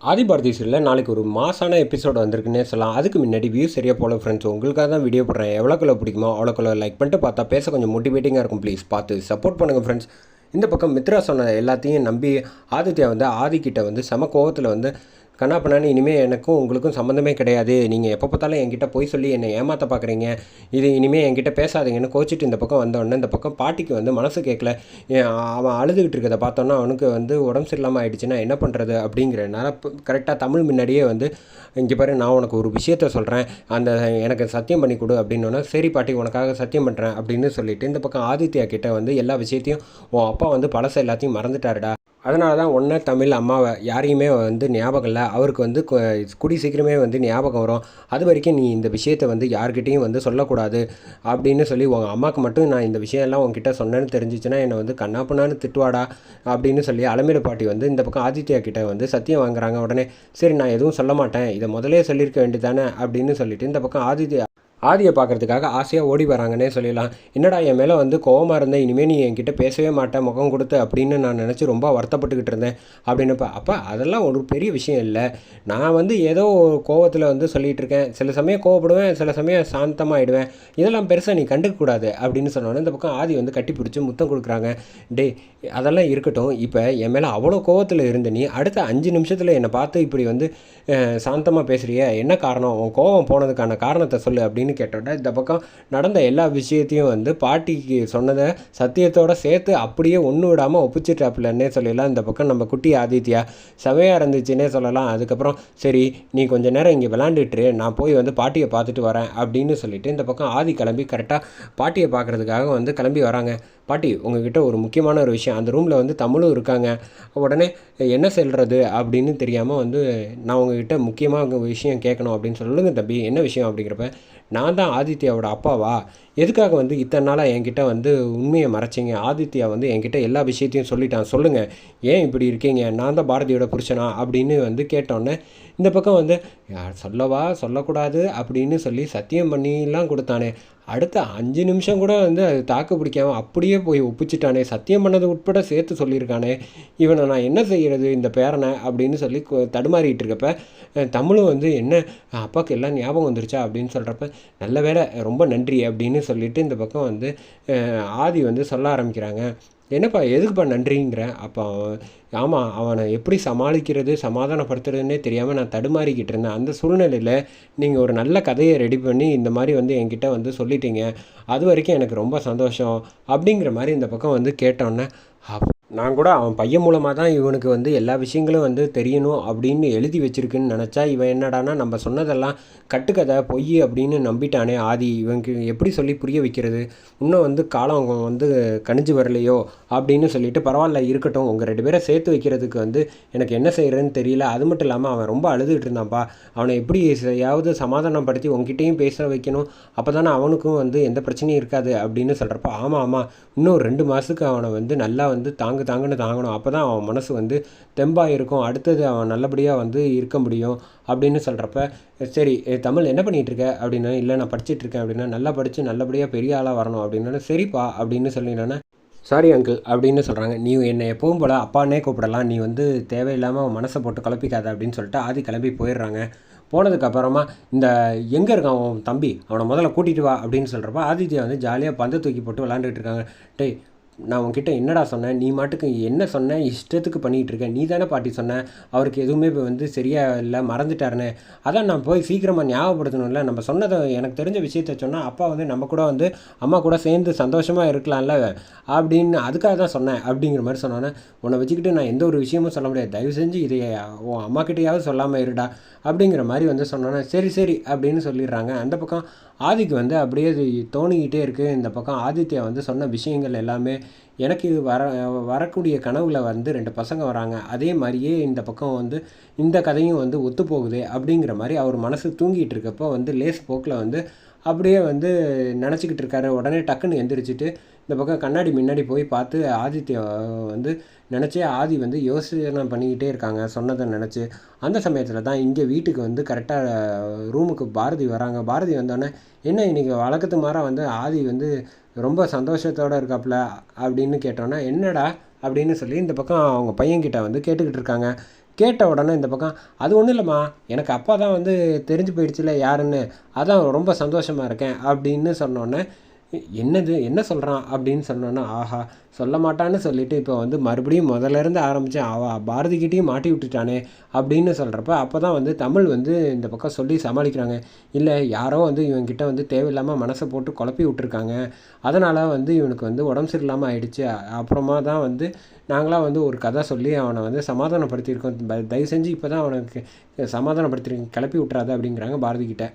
ஆதிபாரதி சீரியலில் நாளைக்கு ஒரு மாசான எபிசோடு வந்திருக்குன்னே சொல்லலாம். அதுக்கு முன்னாடி வியூ சரியாக போல ஃப்ரெண்ட்ஸ் உங்களுக்காக தான் வீடியோ போடுறேன். எவ்வளோக்குள்ள பிடிக்குமோ அவ்வளோக்குள்ள லைக் பண்ணிட்டு பார்த்தா பேச கொஞ்சம் மோட்டிவேட்டிங்காக இருக்கும். ப்ளீஸ் பார்த்து சப்போர்ட் பண்ணுங்கள் ஃப்ரெண்ட்ஸ் இந்த பக்கம் மித்ரா சொன்ன எல்லாத்தையும் நம்பி ஆதித்யா வந்து ஆதிக்கிட்ட வந்து செம கோவத்தில் வந்து கண்ணா பண்ணான்னு இனிமேல் எனக்கும் உங்களுக்கும் சம்மந்தமே கிடையாது. நீங்கள் எப்போ பார்த்தாலும் என்கிட்ட போய் சொல்லி என்னை ஏமாற்ற பார்க்குறீங்க இது இனிமேல் என்கிட்ட பேசாதீங்கன்னு கோச்சிட்டு இந்த பக்கம் வந்தோடனே இந்த பக்கம் பாட்டிக்கு வந்து மனசு கேட்கல ஏன் அவன் அழுதுகிட்டு இருக்கிறத பார்த்தோன்னா அவனுக்கு வந்து உடம்பு சரியில்லாமல் ஆயிடுச்சுன்னா என்ன பண்ணுறது அப்படிங்கிறனால கரெக்டாக தமிழ் முன்னாடியே வந்து இங்கே பாரு நான் உனக்கு ஒரு விஷயத்த சொல்கிறேன் அந்த எனக்கு சத்தியம் பண்ணி கொடு அப்படின்னோன்னா சரி பாட்டி உனக்காக சத்தியம் பண்ணுறேன் அப்படின்னு சொல்லிட்டு இந்த பக்கம் ஆதித்யா கிட்ட வந்து எல்லா விஷயத்தையும் உன் அப்பா வந்து பழச எல்லாத்தையும் மறந்துட்டாருடா. அதனால தான் ஒன்றை தமிழ் அம்மாவை யாரையுமே வந்து ஞாபகம் இல்லை. அவருக்கு வந்து குடி சீக்கிரமே வந்து ஞாபகம் வரும். அது வரைக்கும் நீ இந்த விஷயத்தை வந்து யார்கிட்டையும் வந்து சொல்லக்கூடாது அப்படின்னு சொல்லி உங்கள் அம்மாவுக்கு மட்டும் நான் இந்த விஷயம்லாம் உங்ககிட்ட சொன்னேன்னு தெரிஞ்சிச்சுன்னா என்னை வந்து கண்ணாப்புண்ணான்னு திட்டுவாடா அப்படின்னு சொல்லி அலமேலு பாட்டி வந்து இந்த பக்கம் ஆதித்யா கிட்ட வந்து சத்தியம் வாங்குறாங்க உடனே. சரி நான் எதுவும் சொல்ல மாட்டேன். இதை முதலே சொல்லியிருக்க வேண்டியதானே அப்படின்னு சொல்லிட்டு இந்த பக்கம் ஆதித்யா ஆதியை பார்க்கறதுக்காக ஆசையாக ஓடி வராங்கன்னே சொல்லிடலாம். என்னடா என் மேலே வந்து கோவமாக இருந்தேன் இனிமேல் நீ என்கிட்ட பேசவே மாட்டேன் முகம் கொடுத்து அப்படின்னு நான் நினச்சி ரொம்ப வருத்தப்பட்டுக்கிட்டு இருந்தேன். அப்படின்னப்ப அப்போ அதெல்லாம் ஒரு பெரிய விஷயம் இல்லை. நான் வந்து ஏதோ கோவத்தில் வந்து சொல்லிகிட்டு இருக்கேன். சில சமயம் கோவப்படுவேன் சில சமயம் சாந்தமாகிடுவேன் இதெல்லாம் பெருசாக நீ கண்டுக்கக்கூடாது அப்படின்னு சொன்னோன்னே இந்த பக்கம் ஆதி வந்து கட்டி பிடிச்சி முத்தம் கொடுக்குறாங்க. டேய் அதெல்லாம் இருக்கட்டும். இப்போ என் மேலே அவ்வளோ கோவத்தில் இருந்த நீ அடுத்த அஞ்சு நிமிஷத்தில் என்னை பார்த்து இப்படி வந்து சாந்தமாக பேசுகிறிய என்ன காரணம்? உன் கோவம் போனதுக்கான காரணத்தை சொல்லு அப்படின்னு கேட்டோட இந்த பக்கம் நடந்த எல்லா விஷயத்தையும் வந்து பாட்டிக்கு சொன்னதை சத்தியத்தோட சேர்த்து அப்படியே ஒன்று விடாமல் ஒப்பிச்சிட்டாப்புலன்னே சொல்லிடலாம். இந்த பக்கம் நம்ம குட்டி ஆதித்யா செமையாக இருந்துச்சுன்னே சொல்லலாம். அதுக்கப்புறம் சரி நீ கொஞ்ச நேரம் இங்கே விளாண்டுட்டு நான் போய் வந்து பாட்டியை பார்த்துட்டு வரேன் அப்படின்னு சொல்லிட்டு இந்த பக்கம் ஆதி கிளம்பி கரெக்டாக பாட்டியை பார்க்குறதுக்காக வந்து கிளம்பி வராங்க. பாட்டி உங்ககிட்ட ஒரு முக்கியமான ஒரு விஷயம். அந்த ரூமில் வந்து தமிழும் இருக்காங்க. உடனே என்ன செல்வது அப்படின்னு தெரியாமல் வந்து நான் உங்ககிட்ட முக்கியமாக விஷயம் கேட்கணும் அப்படின்னு சொல்லுங்க தம்பி. என்ன விஷயம்? அப்படிங்கிறப்ப நான் தான் ஆதித்யாவோட அப்பாவா? எதுக்காக வந்து இத்தனை நாளாக என்கிட்ட வந்து உண்மையை மறைச்சிங்க? ஆதித்யா வந்து என்கிட்ட எல்லா விஷயத்தையும் சொல்லிட்டான். சொல்லுங்கள் ஏன் இப்படி இருக்கீங்க? நான் தான் பாரதியோட புருஷனா? அப்படின்னு வந்து கேட்டோன்னே இந்த பக்கம் வந்து "யார் சொல்லவா? சொல்லக்கூடாது அப்படின்னு சொல்லி சத்தியம் பண்ணிலாம் கொடுத்தானே. அடுத்த அஞ்சு நிமிஷம் கூட வந்து அது தாக்கு பிடிக்காமல் அப்படியே போய் ஒப்பிச்சிட்டானே சத்தியம் பண்ணது உட்பட சேர்த்து சொல்லியிருக்கானே இவனை நான் என்ன செய்கிறது இந்த பேரனை அப்படின்னு சொல்லி தடுமாறிட்டு இருக்கப்ப தமிழும் வந்து என்ன அப்பாவுக்கு எல்லாம் ஞாபகம் வந்துருச்சா அப்படின்னு சொல்கிறப்ப நல்ல வேளை ரொம்ப நன்றி அப்படின்னு சொல்லிட்டு இந்த பக்கம் வந்து ஆதி வந்து சொல்ல ஆரம்பிக்கிறாங்க. என்னப்பா எதுக்குப்பா நன்றிங்கிறேன் அப்போ அவன் ஆமாம் அவனை எப்படி சமாளிக்கிறது சமாதானப்படுத்துறதுன்னே தெரியாமல் நான் தடுமாறிக்கிட்டு இருந்தேன். அந்த சூழ்நிலையில் நீங்கள் ஒரு நல்ல கதையை ரெடி பண்ணி இந்த மாதிரி வந்து என்கிட்ட வந்து சொல்லிட்டீங்க. அது வரைக்கும் எனக்கு ரொம்ப சந்தோஷம் அப்படிங்கிற மாதிரி இந்த பக்கம் வந்து கேட்டோன்னே அப் நான் கூட அவன் பையன் மூலமாக தான் இவனுக்கு வந்து எல்லா விஷயங்களும் வந்து தெரியணும் அப்படின்னு எழுதி வச்சிருக்குன்னு நினச்சா இவன் என்னடானா நம்ம சொன்னதெல்லாம் கட்டுக்கதை பொய் அப்படின்னு நம்பிட்டானே ஆதி. இவனுக்கு எப்படி சொல்லி புரிய வைக்கிறது? இன்னும் வந்து காலம் வந்து கணிஞ்சு வரலையோ அப்படின்னு சொல்லிட்டு பரவாயில்ல இருக்கட்டும். உங்கள் ரெண்டு பேரை சேர்த்து வைக்கிறதுக்கு வந்து எனக்கு என்ன செய்கிறேன்னு தெரியல. அது மட்டும் இல்லாமல் அவன் ரொம்ப அழுதுகிட்டு இருந்தான்ப்பா அவனை எப்படி யாவது சமாதானப்படுத்தி உங்ககிட்டையும் பேச வைக்கணும்? அப்போ தானே அவனுக்கும் வந்து எந்த பிரச்சனையும் இருக்காது அப்படின்னு சொல்கிறப்ப ஆமாம் ஆமாம் இன்னும் ரெண்டு மாதத்துக்கு அவனை வந்து நல்லா வந்து தாங்க தாங்குன்னு தாங்கணும். அப்போ தான் அவன் மனசு வந்து தெம்பாக இருக்கும். அடுத்தது அவன் நல்லபடியாக வந்து இருக்க முடியும் அப்படின்னு சொல்கிறப்ப சரி தமிழ் என்ன பண்ணிகிட்டு இருக்க அப்படின்னா இல்லை நான் படிச்சிட்டு இருக்கேன் அப்படின்னா நல்லா படித்து நல்லபடியாக பெரிய ஆளாக வரணும். அப்படின்னா சரிப்பா அப்படின்னு சொல்லினோன்னே சாரி அங்கிள் அப்படின்னு சொல்கிறாங்க நீ என்னை எப்பவும் போல் அப்பானே கூப்பிடலாம். நீ வந்து தேவையில்லாமல் மனசை போட்டு குழப்பிக்காத அப்படின்னு சொல்லிட்டு ஆதி கிளம்பி போயிடுறாங்க. போனதுக்கப்புறமா இந்த எங்கே இருக்கான் அவன் தம்பி? அவனை முதல்ல கூட்டிகிட்டு வா அப்படின்னு சொல்கிறப்ப ஆதித்யா வந்து ஜாலியாக பந்து தூக்கி போட்டு விளாண்டுட்டு இருக்காங்க டேய் நான் உன்கிட்ட என்னடா சொன்னேன்? நீ மாட்டுக்கு என்ன சொன்ன? இஷ்டத்துக்கு பண்ணிகிட்டு இருக்க. நீ தானே பாட்டி சொன்ன. அவருக்கு எதுவுமே இப்போ வந்து சரியாக இல்லை மறந்துட்டாருன்னு. அதான் நான் போய் சீக்கிரமாக ஞாபகப்படுத்தணும்ல. நம்ம சொன்னதை எனக்கு தெரிஞ்ச விஷயத்த சொன்னால் அப்பா வந்து நம்ம கூட வந்து அம்மா கூட சேர்ந்து சந்தோஷமாக இருக்கலாம்ல அப்படின்னு அதுக்காக தான் சொன்னேன் அப்படிங்கிற மாதிரி சொன்னோன்னே உன்னை வச்சுக்கிட்டு நான் எந்த ஒரு விஷயமும் சொல்ல முடியாது. தயவு செஞ்சு இதை உன் அம்மா கிட்டேயாவது சொல்லாமல் இருடா அப்படிங்கிற மாதிரி வந்து சொன்னோன்னே சரி சரி அப்படின்னு சொல்லிடுறாங்க. அந்த பக்கம் ஆதிக்கு வந்து அப்படியே தோணிக்கிட்டே இருக்குது இந்த பக்கம் ஆதித்யா வந்து சொன்ன விஷயங்கள் எல்லாமே எனக்கு இது வர வரக்கூடிய கனவுல வந்து ரெண்டு பசங்க வராங்க. அதே மாதிரியே இந்த பக்கம் வந்து இந்த கதையும் வந்து ஒத்து போகுது அப்படிங்கிற மாதிரி அவர் மனசு தூங்கிட்டு இருக்கப்போ வந்து லேஸ் போக்கில் வந்து அப்படியே வந்து நினச்சிக்கிட்டு இருக்காரு. உடனே டக்குன்னு எந்திரிச்சிட்டு இந்த பக்கம் கண்ணாடி முன்னாடி போய் பார்த்து ஆதித்யா வந்து நினச்சே ஆதி வந்து யோசனை பண்ணிக்கிட்டே இருக்காங்க சொன்னதை நினச்சி. அந்த சமயத்தில் தான் இங்கே வீட்டுக்கு வந்து கரெக்டாக ரூமுக்கு பாரதி வராங்க. பாரதி வந்தோடனே என்ன இன்னைக்கு வழக்கத்து மாற வந்து ஆதி வந்து ரொம்ப சந்தோஷத்தோடு இருக்காப்புல அப்படின்னு கேட்டோன்னே என்னடா? அப்படின்னு சொல்லி இந்த பக்கம் அவங்க பையன்கிட்ட வந்து கேட்டுக்கிட்டு இருக்காங்க. கேட்ட உடனே இந்த பக்கம் அது ஒன்றும் இல்லைம்மா எனக்கு அப்பா தான் வந்து தெரிஞ்சு போயிடுச்சுல யாருன்னு? அதான் ரொம்ப சந்தோஷமாக இருக்கேன் அப்படின்னு சொன்னோன்னே என்னது என்ன சொல்கிறான் அப்படின்னு சொன்னோன்னா ஆஹா சொல்ல மாட்டான்னு சொல்லிவிட்டு இப்போ வந்து மறுபடியும் முதல்ல இருந்து ஆரம்பித்தேன் அவ பாரதிக்கிட்டேயும் மாட்டி விட்டுட்டானே அப்படின்னு சொல்கிறப்ப அப்போ தான் வந்து தமிழ் வந்து இந்த பக்கம் சொல்லி சமாளிக்கிறாங்க. இல்லை யாரோ வந்து இவன்கிட்ட வந்து தேவையில்லாமல் மனசை போட்டு குழப்பி விட்டுருக்காங்க. அதனால் வந்து இவனுக்கு வந்து உடம்பு சரியில்லாமல் ஆயிடுச்சு. அப்புறமா தான் வந்து நாங்களாம் வந்து ஒரு கதை சொல்லி அவனை வந்து சமாதானப்படுத்தியிருக்கோம். தயவு செஞ்சு இப்போ தான் அவனுக்கு சமாதானப்படுத்தியிருக்கேன் கிளப்பி விட்றாத அப்படிங்கிறாங்க பாரதி கிட்ட